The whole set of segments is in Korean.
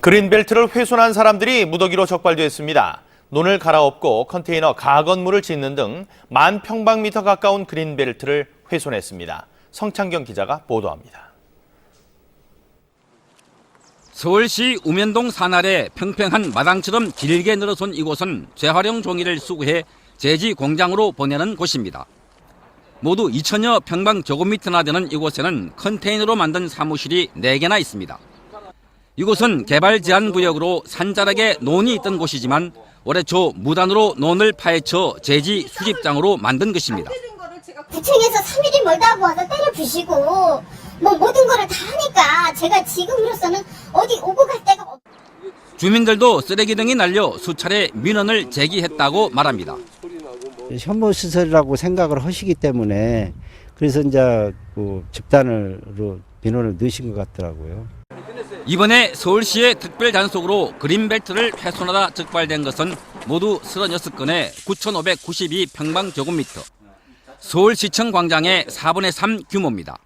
그린벨트를 훼손한 사람들이 무더기로 적발됐습니다. 논을 갈아엎고 컨테이너 가건물을 짓는 등 만 평방미터 가까운 그린벨트를 훼손했습니다. 성창경 기자가 보도합니다. 서울시 우면동 산아래 평평한 마당처럼 길게 늘어선 이곳은 재활용 종이를 수거해 제지 공장으로 보내는 곳입니다. 모두 2천여 평방 제곱미터나 되는 이곳에는 컨테이너로 만든 사무실이 4개나 있습니다. 이곳은 개발 제한 구역으로 산자락에 논이 있던 곳이지만 올해 초 무단으로 논을 파헤쳐 제지 수집장으로 만든 것입니다. 구청에서 3일이 멀다고 와서 때려 부시고 뭐 모든 거를 다 하니까 제가 지금으로서는 어디 오고 갈 데가 없. 주민들도 쓰레기 등이 날려 수차례 민원을 제기했다고 말합니다. 혐오 시설이라고 생각을 하시기 때문에 그래서 이제 그 집단으로 민원을 넣으신 것 같더라고요. 이번에 서울시의 특별 단속으로 그린벨트를 훼손하다 적발된 것은 모두 36건의 9,592평방제곱미터. 서울시청 광장의 4분의 3 규모입니다.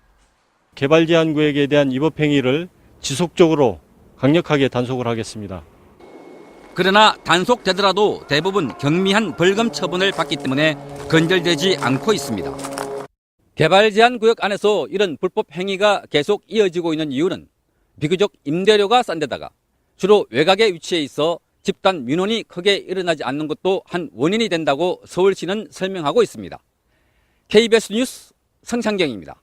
개발 제한 구역에 대한 위법 행위를 지속적으로 강력하게 단속을 하겠습니다. 그러나 단속되더라도 대부분 경미한 벌금 처분을 받기 때문에 건절되지 않고 있습니다. 개발 제한 구역 안에서 이런 불법 행위가 계속 이어지고 있는 이유는 비교적 임대료가 싼 데다가 주로 외곽에 위치해 있어 집단 민원이 크게 일어나지 않는 것도 한 원인이 된다고 서울시는 설명하고 있습니다. KBS 뉴스 성창경입니다.